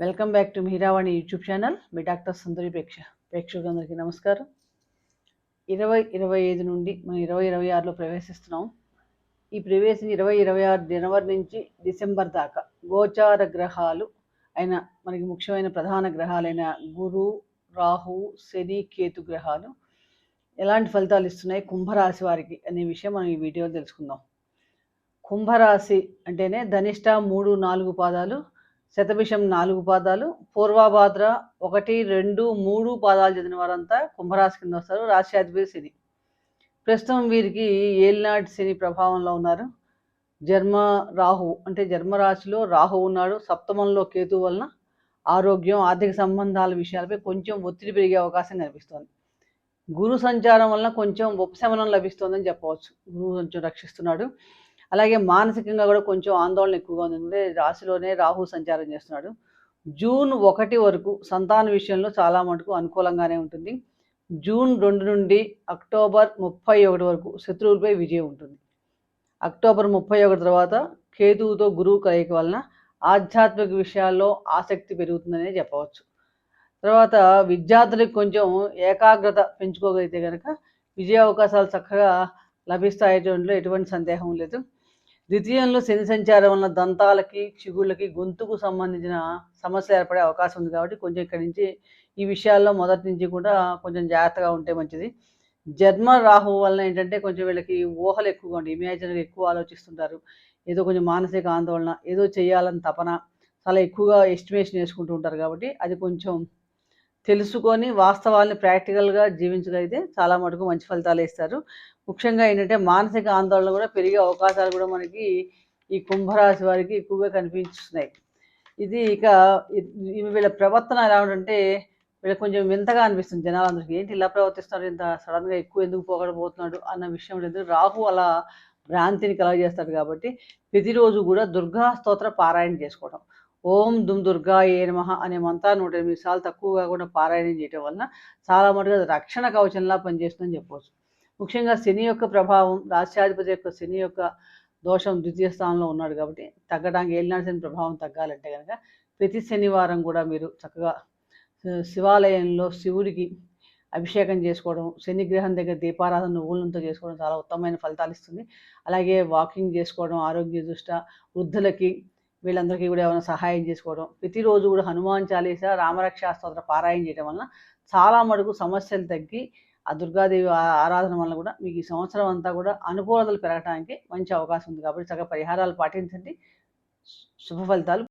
Welcome back to Meeravani YouTube channel. Me doctor Sundari ప్రేక్ష ప్రేక్షకులందరికీ నమస్కారం. ఇరవై ఇరవై ఐదు నుండి మనం ఇరవై ఇరవై ఆరులో ప్రవేశిస్తున్నాం. ఈ ప్రవేశం ఇరవై ఇరవై ఆరు జనవరి నుంచి డిసెంబర్ దాకా గోచార గ్రహాలు అయిన మనకి ముఖ్యమైన ప్రధాన గ్రహాలైన గురు రాహు శని కేతు గ్రహాలు ఎలాంటి ఫలితాలు ఇస్తున్నాయి కుంభరాశి వారికి అనే విషయం మనం ఈ వీడియోలో తెలుసుకుందాం. కుంభరాశి అంటేనే ధనిష్ట మూడు నాలుగు పాదాలు శతభిషం నాలుగు పాదాలు పూర్వభాద్ర ఒకటి రెండు మూడు పాదాలు చదివిన వారంతా కుంభరాశి కింద వస్తారు రాశ్యాధిపతి శని. ప్రస్తుతం వీరికి ఏలినాటి శని ప్రభావంలో ఉన్నారు. జన్మ రాహు అంటే జన్మరాశిలో రాహు ఉన్నాడు. సప్తమంలో కేతు వలన ఆరోగ్యం ఆర్థిక సంబంధాల విషయాలపై కొంచెం ఒత్తిడి పెరిగే అవకాశం కనిపిస్తోంది. గురు సంచారం వలన కొంచెం ఉపశమనం లభిస్తోందని చెప్పవచ్చు. గురువు కొంచెం రక్షిస్తున్నాడు. అలాగే మానసికంగా కూడా కొంచెం ఆందోళన ఎక్కువగా ఉంది. ఎందుకంటే రాశిలోనే రాహు సంచారం చేస్తున్నాడు. జూన్ ఒకటి వరకు సంతాన విషయంలో చాలా మటుకు అనుకూలంగానే ఉంటుంది. జూన్ రెండు నుండి అక్టోబర్ ముప్పై ఒకటి వరకు శత్రువులపై విజయం ఉంటుంది. అక్టోబర్ ముప్పై ఒకటి తర్వాత కేతువుతో గురువు కలయిక వలన ఆధ్యాత్మిక విషయాల్లో ఆసక్తి పెరుగుతుందనే చెప్పవచ్చు. తర్వాత విద్యార్థులకు కొంచెం ఏకాగ్రత పెంచుకోగలిగితే కనుక విజయ అవకాశాలు చక్కగా లభిస్తాయటంలో ఎటువంటి సందేహం లేదు. ద్వితీయంలో శని సంచారం వలన దంతాలకి చిగుళ్ళకి గొంతుకు సంబంధించిన సమస్య ఏర్పడే అవకాశం ఉంది కాబట్టి కొంచెం ఇక్కడి నుంచి ఈ విషయాల్లో మొదటి నుంచి కూడా కొంచెం జాగ్రత్తగా ఉంటే మంచిది. జన్మ రాహు వలన ఏంటంటే కొంచెం వీళ్ళకి ఊహలు ఎక్కువగా ఉంటాయి ఇమాజినరీ ఎక్కువ ఆలోచిస్తుంటారు. ఏదో కొంచెం మానసిక ఆందోళన ఏదో చేయాలని తపన చాలా ఎక్కువగా ఎస్టిమేషన్ వేసుకుంటూ ఉంటారు కాబట్టి అది కొంచెం తెలుసుకొని వాస్తవాల్ని ప్రాక్టికల్గా జీవించగలిగితే చాలా మటుకు మంచి ఫలితాలు ఇస్తారు. ముఖ్యంగా ఏంటంటే మానసిక ఆందోళన కూడా పెరిగే అవకాశాలు కూడా మనకి ఈ కుంభరాశి వారికి ఎక్కువగా కనిపిస్తున్నాయి ఇది ఇక వీళ్ళ ప్రవర్తన ఎలా ఉంటుంటే వీళ్ళకి కొంచెం వింతగా అనిపిస్తుంది జనాలందరికీ. ఏంటి ఇలా ప్రవర్తిస్తున్నారు? ఇంత సడన్గా ఎక్కువ ఎందుకు పోగడబోతున్నాడు అన్న విషయం లేదు. రాహు అలా భ్రాంతిని కలగజేస్తాడు కాబట్టి ప్రతిరోజు కూడా దుర్గా స్తోత్ర పారాయణ చేసుకోవడం ఓం దుమ్ దుర్గా ఏ నమ అనే మంత్రాన్ని నూట ఎనిమిది సార్లు తక్కువగా కూడా పారాయణం చేయటం వలన చాలా మటుగా రక్షణ కవచంలా పనిచేస్తుందని చెప్పవచ్చు. ముఖ్యంగా శని యొక్క ప్రభావం రాష్ట్రాధిపతి యొక్క శని యొక్క దోషం ద్వితీయ స్థానంలో ఉన్నాడు కాబట్టి తగ్గడానికి ఏలినాడు శని ప్రభావం తగ్గాలంటే కనుక ప్రతి శనివారం కూడా మీరు చక్కగా శివాలయంలో శివుడికి అభిషేకం చేసుకోవడం శనిగ్రహం దగ్గర దీపారాధన నువ్వులతో చేసుకోవడం చాలా ఉత్తమమైన ఫలితాలు ఇస్తుంది. అలాగే వాకింగ్ చేసుకోవడం ఆరోగ్య దృష్ట వృద్ధులకి వీళ్ళందరికీ కూడా ఏమైనా సహాయం చేసుకోవడం ప్రతిరోజు కూడా హనుమాన్ చాలీస రామరక్షా స్తోత్ర పారాయణ చేయడం వలన చాలా మటుకు సమస్యలు తగ్గి ఆ దుర్గాదేవి ఆరాధన వలన కూడా మీకు ఈ సంవత్సరం అంతా కూడా అనుకూలతలు పెరగడానికి మంచి అవకాశం ఉంది. కాబట్టి చక్కగా పరిహారాలు పాటించండి. శుభ ఫలితాలు